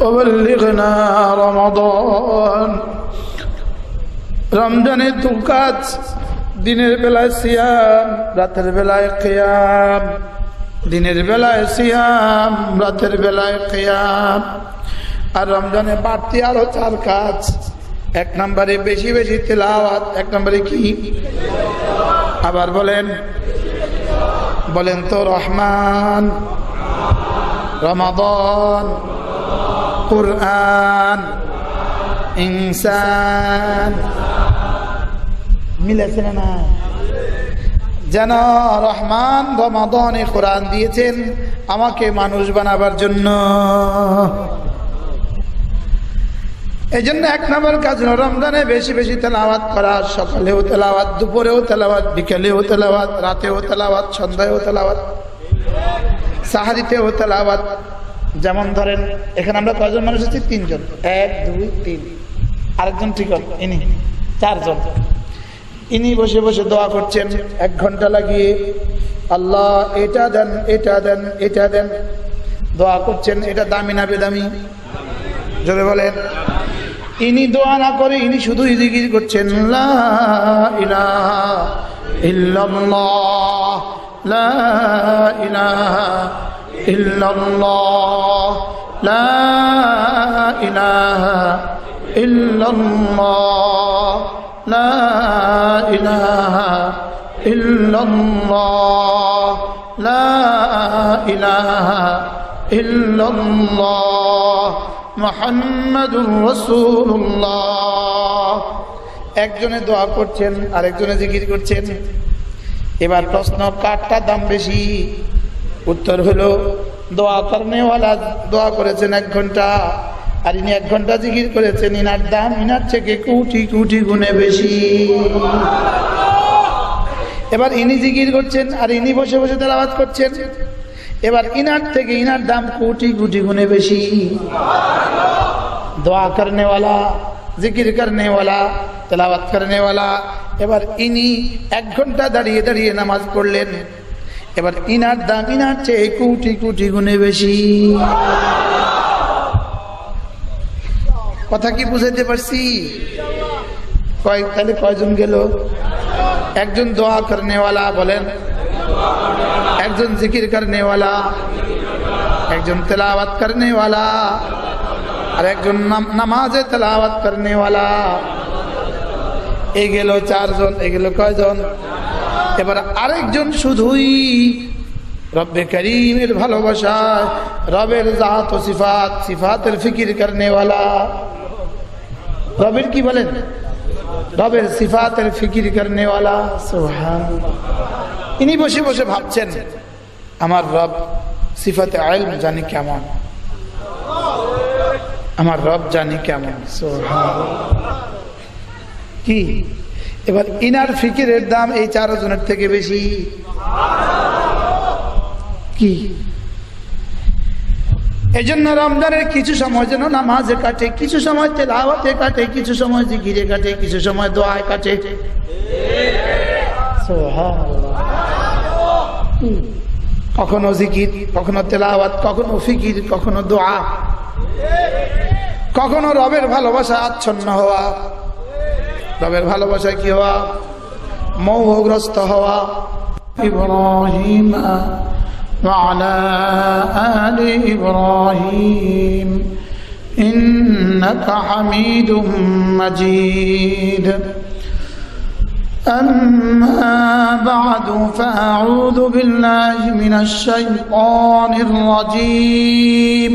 وبلغنا رمضان রমজানের দু কাজ দিনের বেলায় সিয়াম রাতের বেলায় কেয়াম দিনের বেলায় সিয়াম রাতের বেলায় কেয়াম আর রমজানে বাড়তি আরো চার কাজ এক নম্বরে বেশি বেশি তেলাওয়াত এক নম্বরে কি আবার বলেন বলেন তো রহমান রমাদন কুরআন ইনসান মিলেছে না। যেন রহমান রমাদনে কোরআন দিয়েছেন আমাকে মানুষ বানাবার জন্য। এই জন্য এক নম্বর কাজ রমজানে বেশি বেশি তেলাওয়াত করা, সকালেও তেলাওয়াত, দুপুরেও তেলাওয়াত, বিকেলেও তেলাওয়াত, রাতেও তেলাওয়াত, সন্ধ্যায়ও তেলাওয়াত, সাহারিতেও তেলাওয়াত। যেমন ধরেন, এখানে আমরা কয়জন মানুষ আছি? তিনজন। এক, দুই, তিন। আরেকজন ঠিক ইনি। চারজন। ইনি বসে বসে দোয়া করছেন, এক ঘণ্টা লাগিয়ে, আল্লাহ, এটা দেন এটা দেন এটা দেন। দোয়া করছেন, এটা দামি না বেদামি? জোরে বলেন। ইনি দোয়া না করে, ইনি শুধু জিকির করছেন, লা ইলাহা ইল্লাল্লাহ, লা ইলাহা ইল্লাল্লাহ, লা ইলাহা ইল্লাল্লাহ, লা ইলাহা ইল্লাল্লাহ, লা ইলাহা ইল্লাল্লাহ, মোহাম্মদুর রসুল্লাহ একজনে দোয়া করছেন, আরেকজনে জিকির করছেন। এবার প্রশ্ন, কারটা দাম বেশি? উত্তর হলো, দোয়া কর্মেওয়ালা দোয়া করেছেন এক ঘণ্টা। আর ইনি এক ঘণ্টা জিকির করেছেন, ইনার দাম ইনার থেকে কুটি কুটি গুণে বেশি। এবার ইনি জিকির করছেন, আর ইনি বসে বসে তার আওয়াজ করছেন। এবার ইনার থেকে ইনার দাম কুটি কুটি গুণে বেশি। দোয়া করেনা জিকির করেনা তেলাবাত করেনা এবার ইনি এক ঘণ্টা দাঁড়িয়ে দাঁড়িয়ে নামাজ পড়লেন। এবার ইনার দাম, ইনার চেয়ে কোটি কোটি গুণে বেশি। কথা কি বুঝাইতে পারছি? কয়েক তাহলে কয়জন গেল? একজন দোয়া করেনেওয়ালা বলেন, একজন জিকির করেনেওয়ালা, একজন তেলাওয়াত করেনেওয়ালা, আর একজন নামাজে তেলাওয়াত করেনেওয়ালা। এ গেল চারজন এ গেল কয়জন? এবার আরেকজন শুধুই রব্বে করিমের ভালোবাসা রবের জাত ও সিফাত, সিফাতের ফিকির করনেওয়ালা রবের কি বলেন? রবের সিফাতের ফিকির করনেওয়ালা সোহান ইনি বসে বসে ভাবছেন, আমার রব সিফাতে আয়ল জানি কেমন? আমার রব জানি কেমন সোহান কি? এবার ইনার ফিকিরের দাম এই চার জনের থেকে বেশি। কি? এই জন্য রমজানের কিছু সময় যেন নামাজে কাটে, কিছু সময় তেলাওয়াতে কাটে, কিছু সময় জিকিরে কাটে, কিছু সময় দোয়ায় কাটে। কখনো জিকির, কখনো তেলাওয়াত, কখনো ফিকির, কখনো দোয়া। কখনো রবের ভালোবাসা আচ্ছন্ন হওয়া। রবের ভালোবাসায় কি হওয়া মোহগ্রস্ত হওয়া ইব্রাহিম وعلى آل إبراهيم إنك حميد مجيد أما بعد فأعوذ بالله من الشيطان الرجيم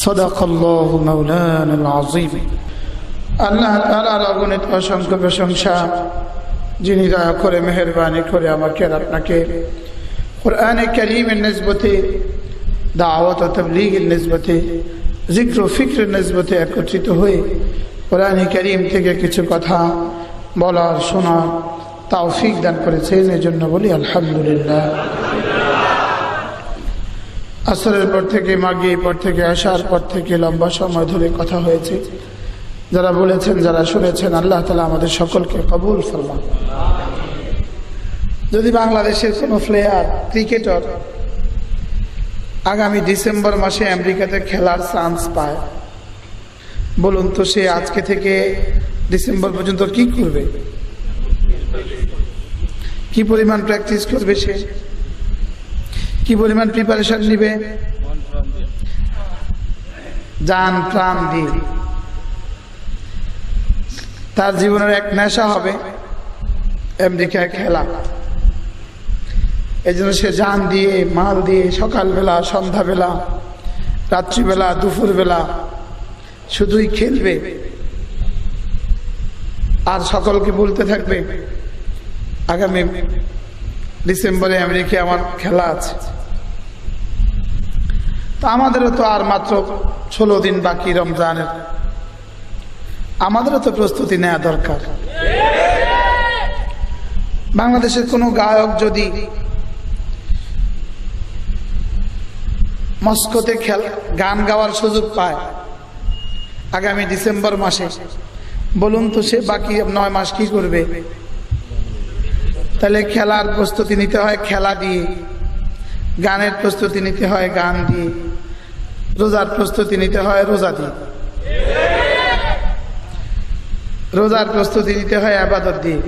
সদাক আজিম আল্লাহ তালার অগণিত অসংখ্য প্রশংসা, যিনি দয়া করে মেহরবানি করে আমাকে আর আপনাকে কোরআনে করিমের নসবতে, দাওয়াত ও তবলিগের নসবতে জিক্র ফিক্রের নসবতে একত্রিত হয়ে কোরআনে করিম থেকে কিছু কথা বলার, শোনার তাওফিক দান করেছেন। এজন্য বলি আলহামদুলিল্লাহ। আসরের পর থেকে মাগিয়ে পর থেকে আসার পর থেকে লম্বা সময় ধরে কথা হয়েছে। যারা বলেছেন, যারা শুনেছেন, আল্লাহ তালা আমাদের সকলকে কবুল ফরমান যদি বাংলাদেশের কোনো প্লেয়ার, ক্রিকেটার আগামী ডিসেম্বর মাসে আমেরিকাতে খেলার চান্স পায়, বলুন তো সে আজকে থেকে ডিসেম্বর পর্যন্ত কি করবে? কি পরিমাণ প্র্যাকটিস করবে সে? কি পরিমাণ প্রিপারেশন নিবে? যান প্রাণ দিয়ে। তার জীবনের এক নেশা হবে আমেরিকায় খেলা। এই জন্য সে যান দিয়ে, মাল দিয়ে, সকালবেলা, সন্ধ্যাবেলা, রাত্রিবেলা, দুপুরবেলা শুধুই খেলবে। আর সকলকে বলতে থাকবে, আগামী ডিসেম্বরে আমেরিকায় আমার খেলা আছে। তো আমাদেরও তো আর মাত্র ষোলো দিন বাকি রমজানের। আমাদেরও তো প্রস্তুতি নেওয়া দরকার। বাংলাদেশের কোনো গায়ক যদি মস্কোতে খেল গান গাওয়ার সুযোগ পায় আগামী ডিসেম্বর মাসে, বলুন তো সে বাকি নয় মাস কি করবে? তাহলে খেলার প্রস্তুতি নিতে হয় খেলা দিয়ে, গানের প্রস্তুতি নিতে হয় গান দিয়ে। রোজার প্রস্তুতি নিতে হয় রোজা দিয়ে। রোজার প্রস্তুতি নিতে হয় আবাদত দিয়ে।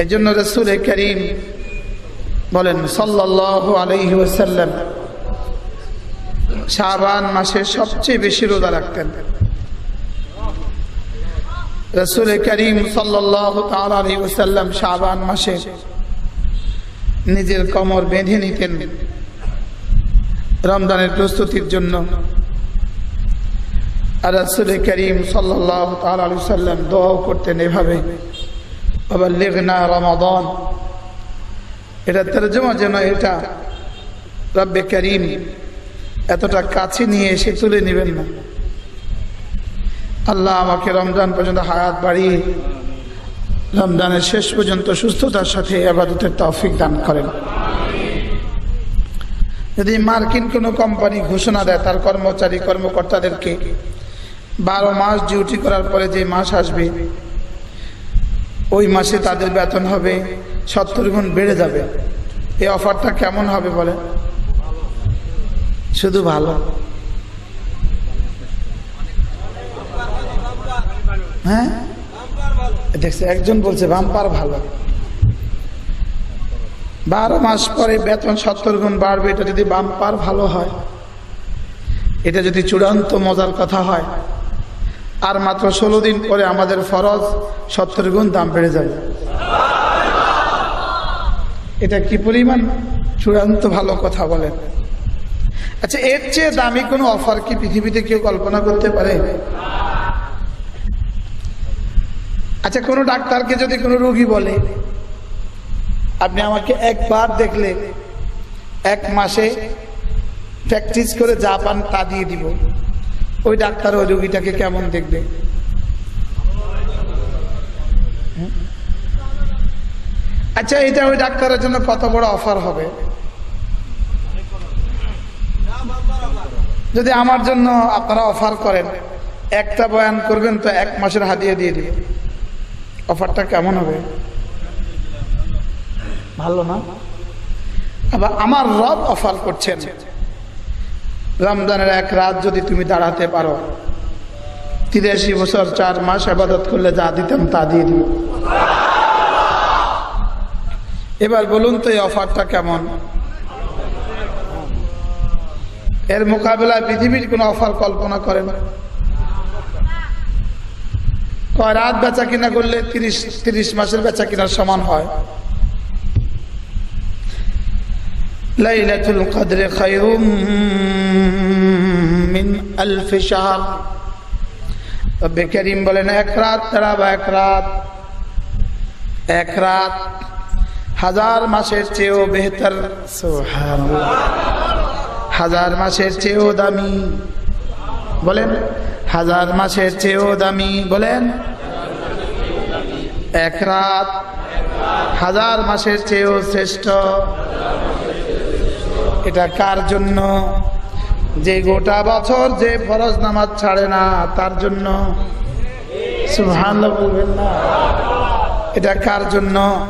এই জন্য রসুল করিম বলেন সাল্লাহ শাহবান মাসে সবচেয়ে বেশি রোজা রাখতেন। রসুল করিম সাল্লাহ শাহবান মাসে নিজের কমর বেঁধে নিতেন। রমজানের প্রস্তুতির জন্য আর রসুল করিম সাল্লাহ আলী সাল্লাম দোয়াও করতেন এভাবে আবার লেগনা রমাদন। এটা তর্জমা যেন এটা রব্বে করিম এতটা কাছে নিয়ে এসে তুলে নেবেন না। আল্লাহ আমাকে রমজান পর্যন্ত হায়াত বাড়িয়ে রমজানের শেষ পর্যন্ত সুস্থতার সাথে আবাদতের তৌফিক দান করেন। যদি মার্কিন কোনো কোম্পানি ঘোষণা দেয়, তার কর্মচারী কর্মকর্তাদেরকে বারো মাস ডিউটি করার পরে যে মাস আসবে, ওই মাসে তাদের বেতন হবে সত্তর গুণ বেড়ে যাবে। এই অফারটা কেমন হবে বলে শুধু ভালো। হ্যাঁ? দেখছে, একজন বলছে, বাম্পার ভালো। বারো মাস পরে বেতন সত্তর গুণ বাড়বে, এটা যদি বাম্পার ভালো হয়। এটা যদি চূড়ান্ত মজার কথা হয়, আর মাত্র ষোলো দিন পরে আমাদের ফরজ সত্তর গুণ দাম বেড়ে যাবে এটা কি পরিমাণ? চূড়ান্ত ভালো কথা বলেন। আচ্ছা এর চেয়ে দামি কোনো অফার কি পৃথিবীতে কেউ কল্পনা করতে পারে? আচ্ছা কোনো ডাক্তারকে যদি কোনো রুগী বলে আপনি আমাকে একবার দেখলে এক মাসে প্র্যাকটিস করে যা পান তা দিয়ে দিব। ওই ডাক্তার ওই রোগীটাকে কেমন দেখবে? আচ্ছা এটা ওই ডাক্তারের জন্য কত বড় অফার হবে? যদি আমার জন্য আপনারা অফার করেন, একটা বয়ান করবেন তো এক মাসের হাতিয়ে দিয়ে দিবে। অফারটা কেমন হবে? ভালো না। আবার আমার রব অফার করছেন, রমজানের এক রাত যদি তুমি দাঁড়াতে পারো, তিরাশি বছর চার মাস আবাদত করলে যা দিতাম তা দিয়ে দিব। এবার বলুন তো এই অফারটা কেমন? এর মোকাবেলায় পৃথিবীর কোনো অফার কল্পনা করেন? কয়, রাত বেচা কিনা করলে তিরিশ তিরিশ মাসের বেচা কিনার সমান হয়? লাইলাতুল কদরে খায়রুম মিন আলফি শাহর। রব্বে করিম বলেন, এক রাত তারা বা এক রাত এক রাত হাজার মাসের চেয়েও বেহতর। হাজার মাসের চেয়েও দামি। বলেন, হাজার মাসের চেয়েও দামি। বলেন, এক রাত হাজার মাসের চেয়েও শ্রেষ্ঠ। এটা কার জন্য? যে গোটা বছর যে ফরজ নামাজ ছাড়ে না, তার জন্য। এটা কার জন্য?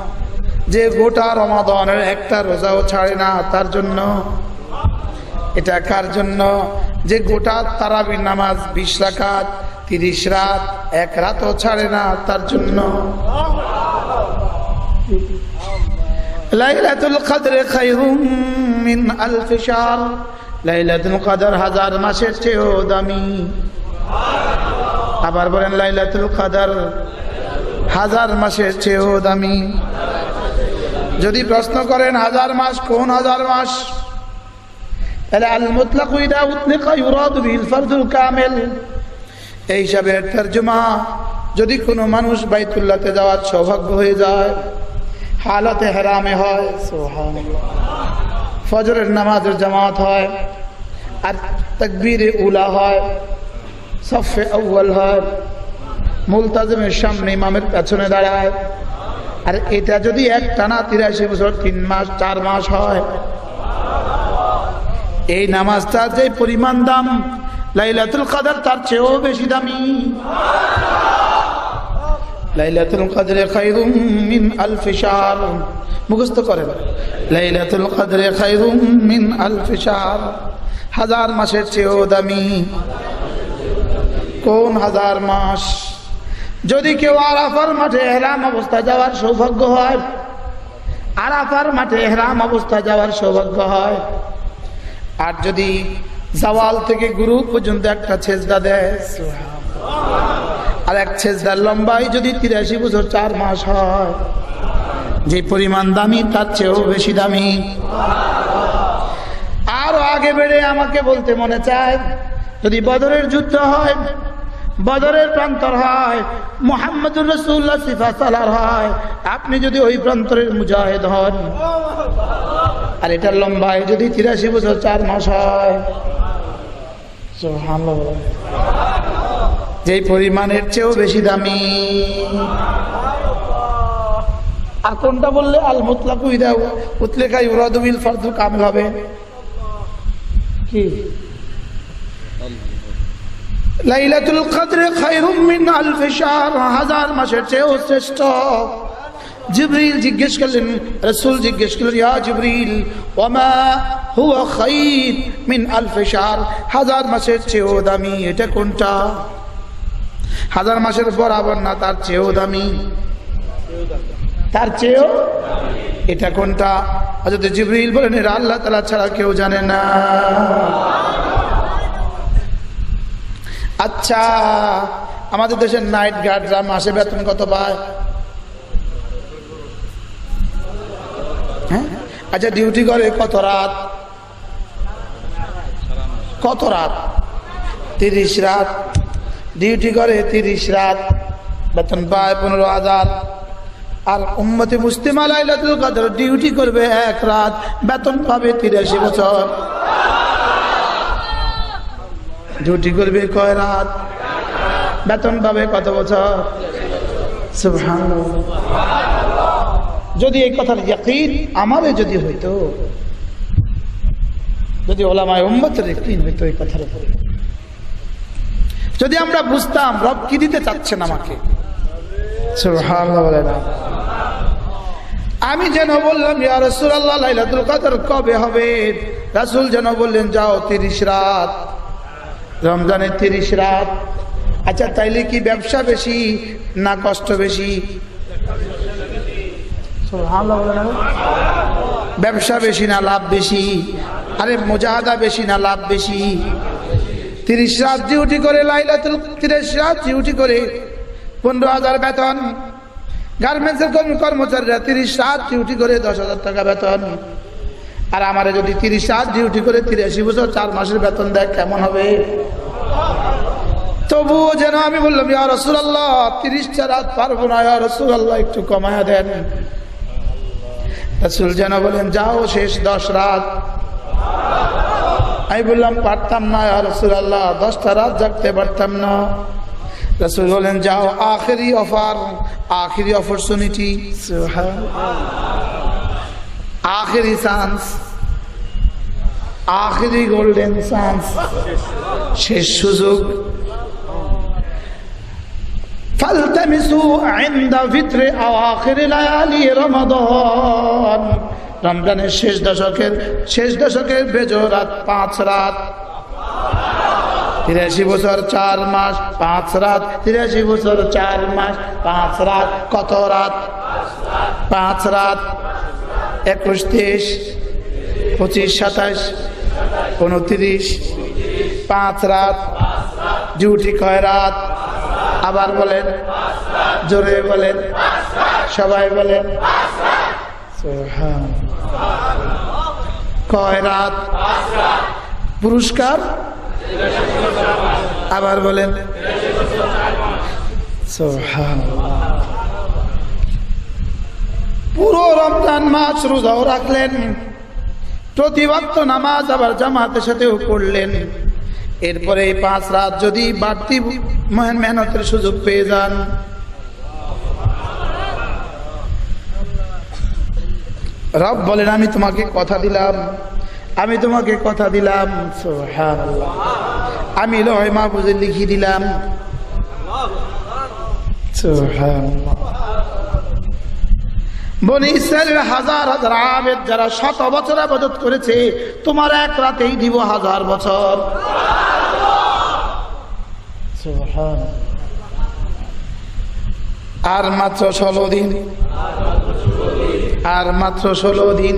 যে গোটা রমাদনের একটা রোজাও ছাড়ে না, তার জন্য। এটা কার জন্য? যে গোটা তারাবির নামাজ বিশ রাখাত তিরিশ রাত, এক রাতও ছাড়ে না, তার জন্য। লাইলাতুল কদর খায়রুম। মিন আলফ শাহর লাইলাতুল কদর হাজার মাসের চেয়েও দামি। আবার বলেন, লাইলাতুল কদর হাজার মাসের চেয়েও দামি। যদি প্রশ্ন করেন, হাজার মাস কোন হাজার মাস? তাহলে আল মুতলাক ইদা উতলিকা ইউরাদু বিল ফারদুল কামিল। এই হিসাবে তরজমা, যদি কোনো মানুষ বাইতুল্লাহতে যাওয়ার সৌভাগ্য হয়ে যায়, হালতে হেরামে হয়, সুবহানাল্লাহ। ফজরের নামাজের জামাত হয়, আর তকবীরে উলা হয়, সফে আউ্বাল হয়, মুলতাজিমের সামনে ইমামের পেছনে দাঁড়ায়। আর এটা যদি এক টানা তিরাশি বছর তিন মাস, চার মাস হয়। এই নামাজটার যে পরিমাণ দাম, লাইলাতুল কাদার তার চেয়েও বেশি দামি। লাইলাতুল কাদরে খায়রুম মিন আলফি শাহর মুখস্থ করেন। লাইলাতুল কাদরে খায়রুম মিন আলফি শাহর হাজার মাসের চেয়েও দামি। কোন হাজার মাস? যদি কেউ আরাফার মাঠে এহরাম অবস্থা যাওয়ার সৌভাগ্য হয়, আরাফার মাঠে এহরাম অবস্থা যাওয়ার সৌভাগ্য হয়। আর যদি জাওয়াল থেকে গুরু পর্যন্ত একটা ছেজদা দেয় আর এক ছেজদার লম্বাই যদি তিরাশি বছর চার মাস হয়, যে পরিমাণ দামি, তার চেয়েও বেশি দামি। আরও আগে বেড়ে আমাকে বলতে মনে চায়, যদি বদরের যুদ্ধ হয়, বদরের প্রান্তর হয়, মোহাম্মদুর রসুল্লাহ সিফা সালার হয়, আপনি যদি ওই প্রান্তরের মুজাহিদ হন, আর এটার লম্বায় যদি তিরাশি বছর চার মাস হয় যেই পরিমাণের চেয়েও বেশি দামি। আর কোনটা বললে? আল মুতলাকু ইদা উতলেকা ইউরাদুবিল ফারদু কামিল হবে। কি? লাইলাতুল মিন হাজার মাসের চেয়েও শ্রেষ্ঠ। জিজ্ঞেস করলেন, রসুল জিজ্ঞেস করলেন মিন হাজার মাসের চেয়েও দামি, এটা কোনটা? হাজার মাসের বরাবর না তার চেয়েও দামি। তার চেয়েও? এটা কোনটা? হযরত জিবরিল বলেন এরা আল্লাহ তালা ছাড়া কেউ জানে না। আচ্ছা আমাদের দেশের নাইট গার্ডরা মাসে বেতন কত পায়? হ্যাঁ? আচ্ছা ডিউটি করে কত রাত? কত রাত? তিরিশ রাত। ডিউটি করে তিরিশ রাত, বেতন পায় পনেরো হাজার। আর উম্মতি মুসলিমা কদর ডিউটি করবে এক রাত, বেতন পাবে তিরাশি বছর। ডিউটি করবে কয় রাত? বেতন পাবে কত বছর। যদি এই কথার ইয়াকিন আমারে যদি হইতো, যদি ওলামায় উম্মতের ইয়াকিন হইতো এই কথার উপরে। যদি আমরা বুঝতাম রব কি দিতে চাচ্ছেন আমাকে? আমি যেন বললাম ইয়া রাসূলুল্লাহ লাইলাতুল কদর কবে হবে? রাসূল যেন বললেন যাও তিরিশ রাত। রমজানের তিরিশ রাত। আচ্ছা তাইলে কি ব্যবসা বেশি না কষ্ট বেশি? ব্যবসা বেশি না লাভ বেশি? আরে মোজাহাদা বেশি না লাভ বেশি? তিরিশ রাত ডিউটি করে লাইলাতুল তিরিশ রাত ডিউটি করে পনেরো হাজার বেতন। গার্মেন্টসের কর্মী কর্মচারীরা তিরিশ রাত ডিউটি করে দশ হাজার টাকা বেতন। আর আমারে যদি তিরিশ রাত ডিউটি করে তিরাশি বছর চার মাসের বেতন দেয়, কেমন হবে? তবুও যেন আমি বললাম, ইয়া রসুল্লাহ তিরিশটা রাত পারব না, ইয়া রসুল্লাহ একটু কমায়া দেন। রসুল যেন বলেন, যাও শেষ দশ রাত। আমি বললাম পারতাম না রসুল্লাহ দশটা রাত জাগতে পারতাম না রসুল বলেন যাও আখেরি অফার আখেরি অপরচুনিটি আখেরি চান্স আখেরি গোল্ডেন চান্স শেষ সুযোগ فالتمسوا عند فطر اواخر ليالي رمضان রমজানের শেষ দশকের শেষ দশকের বেজো রাত, পাঁচ রাত। তিরাশি বছর চার মাস, পাঁচ রাত। তিরাশি বছর চার মাস, পাঁচ রাত। কত রাত? পাঁচ রাত। একুশ তেইশ পঁচিশ সাতাশ, উনত্রিশ। পাঁচ রাত। ডিউটি কয় রাত? আবার বলেন। জোরে বলেন। সবাই বলেন। সুবহান। কয় রাত? পুরস্কার? আবার বলেন। পুরো রমজান মাস রোজাও রাখলেন। প্রতিবাক্ত নামাজ আবার জামাতের সাথেও পড়লেন। এরপরে পাঁচ রাত যদি বাড়তি মহান মেহনতের সুযোগ পেয়ে যান রব বলেন, আমি তোমাকে কথা দিলাম। আমি তোমাকে কথা দিলাম। আমি লয় মাহফুজে লিখি দিলাম। হাজার হাজার আবেদ যারা শত বছর করেছে, তোমার হাজার বছর। আর মাত্র ষোলো দিন আর মাত্র ষোলো দিন।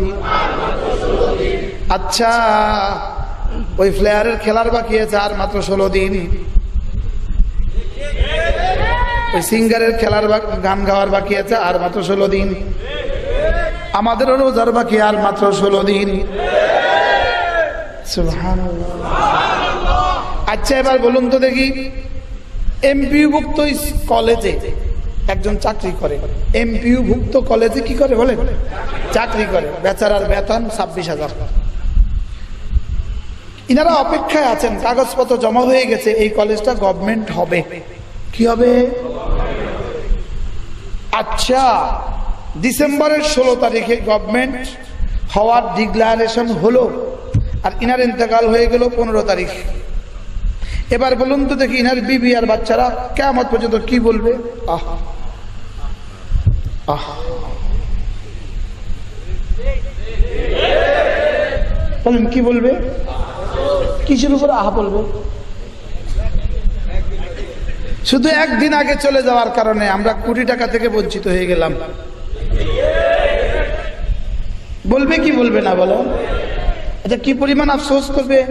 আচ্ছা ওই প্লেয়ারের খেলার বাকি আছে আর মাত্র ষোলো দিন। ওই সিঙ্গারের খেলার গান গাওয়ার বাকি আছে আর মাত্র ষোলো দিন। আমাদেরও রোজার বাকি আর মাত্র ষোলো দিন। আচ্ছা এবার বলুন তো দেখি এমপিভুক্ত কলেজে একজন চাকরি করে। এমপিভুক্ত কলেজে কি করে বলে চাকরি করে। বেচারার বেতন ছাব্বিশ হাজার। ইনারা অপেক্ষায় আছেন, কাগজপত্র জমা হয়ে গেছে, এই কলেজটা গভর্নমেন্ট হবে। কি হবে? আচ্ছা ডিসেম্বরের ষোলো তারিখে গভর্নমেন্ট হওয়ার ডিক্লারেশন হলো, আর ইনার ইন্তেকাল হয়ে গেল পনেরো তারিখ। এবার বলুন তো দেখি ইনার বিবি আর বাচ্চারা কেমন পর্যন্ত কি বলবে? আহ বলেন কি বলবে? কিসের উপর আহা বলবে? শুধু একদিন আগে চলে যাওয়ার কারণে আমরা কোটি টাকা থেকে বঞ্চিত হয়ে গেলাম। বলবে কি বলবে না বলো? আচ্ছা কি পরিমাণ আফসোস করবে?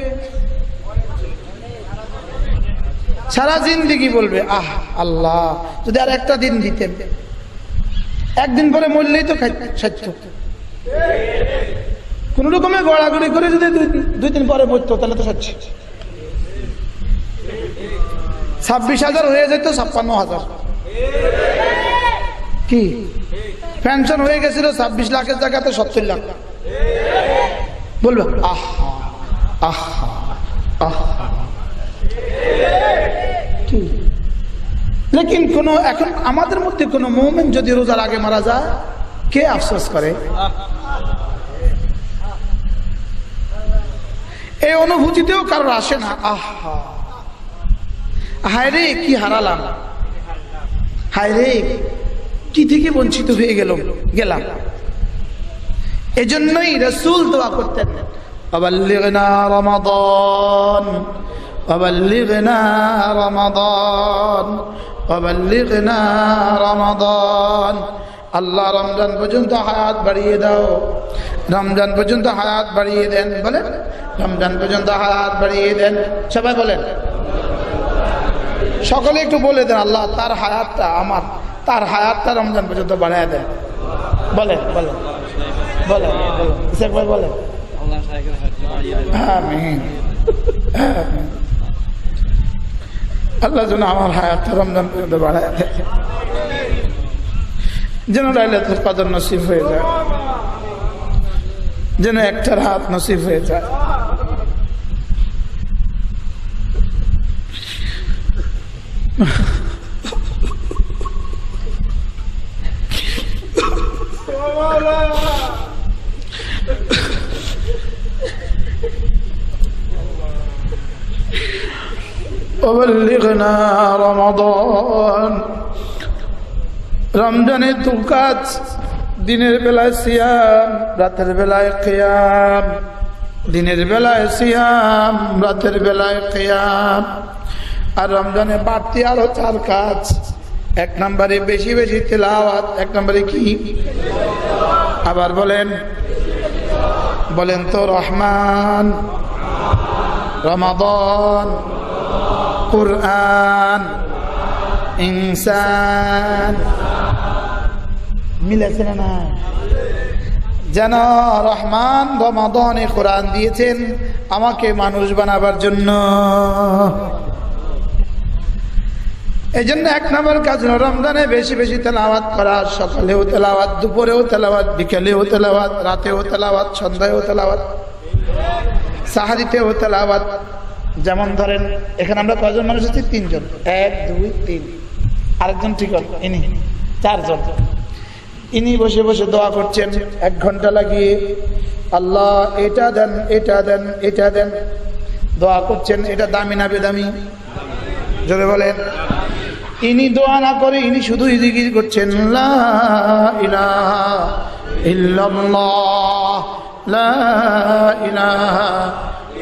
সারা জিন্দিগি বলবে, আহ, আল্লাহ, যদি আর একটা দিন দিতেন। একদিন পরে মরলেই তো সাধ্য। কোন রকমে গড়াগড়ি করে যদি দুই দিন পরে মরতো, তাহলে তো সাচ্ছি ছাব্বিশ হাজার হয়ে যেত, ছাপ্পান্ন হাজার। কি? পেনশন হয়ে গেছিল, ছাব্বিশ লাখের জায়গাতে সত্তর লাখ। বলবে, আহ আহ কি লেকিন কোন, এখন আমাদের মধ্যে কোন মোমেন্ট যদি রোজার আগে মারা যায়, কে আফসোস করে? এই অনুভূতিতেও কারোর আসে না। আহা। হায় রে কি হারালাম। হায় রে কি থেকে বঞ্চিত হয়ে গেল গেলাম। এজন্যই রসুল দোয়া করতেন। অবাল্লিগনা রমাদান। রমাদান। আল্লাহ রমজান পর্যন্ত হায়াত বাড়িয়ে দাও। রমজান পর্যন্ত হায়াত বাড়িয়ে দেন বলেন। রমজান পর্যন্ত হায়াত বাড়িয়ে দেন। সবাই বলেন। সকলে একটু বলে দেন আল্লাহ তার হায়াতটা আমার তার হায়াতটা রমজান পর্যন্ত বাড়ায় দেন। বলেন বলেন বলেন বলেন। ইসা একবার বলেন। আমিন। আমিন। আল্লাহ যেন আমার হায়াত রমজান পর্যন্ত বাড়ায় দেয় যেন লাইলাতুল কদর নসিব হয়ে যায় যেন একটার হাত নসিব হয়ে যায় Yeah. وبلغنا رمضان রমজানের দু কাজ দিনের বেলায় সিয়াম রাতের বেলায় কেয়াম দিনের বেলায় সিয়াম রাতের বেলায় কেয়াম আর রমজানে বাড়তি আরো চার কাজ এক নম্বরে বেশি বেশি তেলাওয়াত এক নম্বরে কি আবার বলেন বলেন তো রহমান রমাদন কুরআন ইনসান মিলেছে না। যেন রহমান রমাদনে কোরআন দিয়েছেন আমাকে মানুষ বানাবার জন্য। এই জন্য এক নম্বর কাজ রমজানে বেশি বেশি তেলাওয়াত করা সকালেও তেলাওয়াত দুপুরেও তেলাওয়াত বিকেলেও তেলাওয়াত রাতেও তেলাওয়াত সন্ধ্যায়ও তেলাওয়াত সাহারিতেও তেলাওয়াত। যেমন ধরেন, এখানে আমরা কয়জন মানুষ আছি? তিনজন। এক, দুই, তিন। আরেকজন ঠিক ইনি। চারজন। ইনি বসে বসে দোয়া করছেন, এক ঘণ্টা লাগিয়ে, আল্লাহ, এটা দেন এটা দেন এটা দেন। দোয়া করছেন, এটা দামি না বেদামি? জোরে বলেন। ইনি দোয়া না করে, ইনি শুধু জিকির করছেন ইলাহা ইল্লাল্লাহ, লা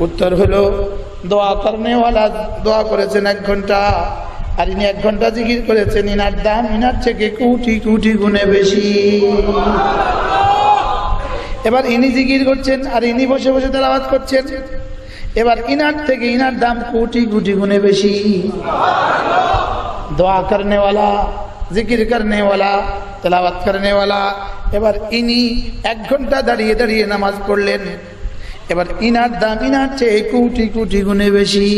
উত্তর হলো দোয়া কর্মেওয়ালা দোয়া করেছেন এক ঘণ্টা আর ইনি এক ঘণ্টা জিকির করেছেন ইনার দাম ইনার থেকে কুটি কুটি গুণে বেশি। এবার ইনি জিকির করছেন আর ইনি বসে বসে তার আওয়াজ করছেন। এবার ইনার থেকে ইনার দাম কুটি কুটি গুণে বেশি। দোয়া করেনা জিকির করেনা তেলাবাত করেনা এবার ইনি এক ঘণ্টা দাঁড়িয়ে দাঁড়িয়ে নামাজ পড়লেন। এবার ইনার দাম, ইনার চেয়ে কোটি কোটি গুণে বেশি।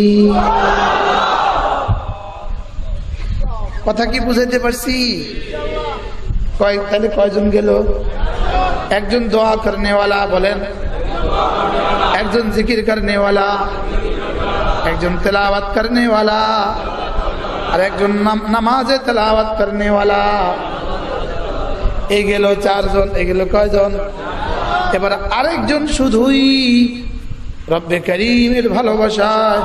কথা কি বুঝাইতে পারছি? কয়, তাহলে কয়জন গেল? একজন দোয়া করেনেওয়ালা বলেন, একজন জিকির করেনেওয়ালা, একজন তেলাওয়াত করেনেওয়ালা, আর একজন নামাজে তেলাওয়াত করেনেওয়ালা। এই গেল চারজন, এই গেল কয়জন? এবার আরেকজন শুধুই রব্বে করিমের ভালোবাসায়,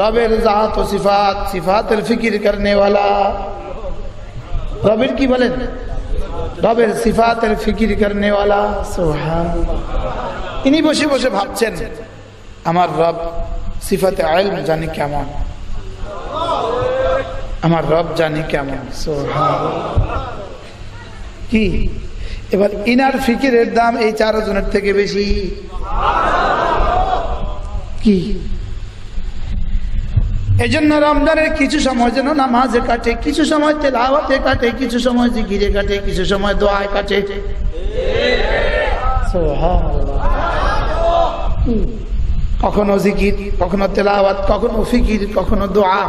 রবের জাত ও সিফাত, সিফাতের ফিকির করেনা রবের কি বলেন? রবের সিফাতের ফিকির করেনা তিনি বসে বসে ভাবছেন, আমার রব সিফাতে আয়ল জানি কেমন? আমার রব জানি কেমন? সোহান কি? এবার ইনার ফিকিরের দাম এই চারজনের থেকে বেশি। কি? এই জন্য রমজানের কিছু সময় যেন নামাজে কাটে, কিছু সময় তেলাওয়াতে কাটে, কিছু সময় জিকিরে কাটে, কিছু সময় দোয়ায় কাটে। কখনো জিকির, কখনো তেলাওয়াত, কখনো ফিকির, কখনো দোয়া।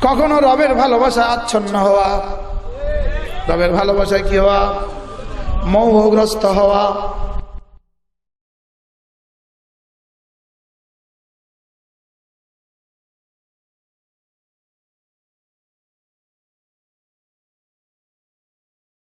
কখনো রবের ভালোবাসা আচ্ছন্ন হওয়া। রবের ভালোবাসায় কি হওয়া? মৌহগ্রস্ত হওয়া?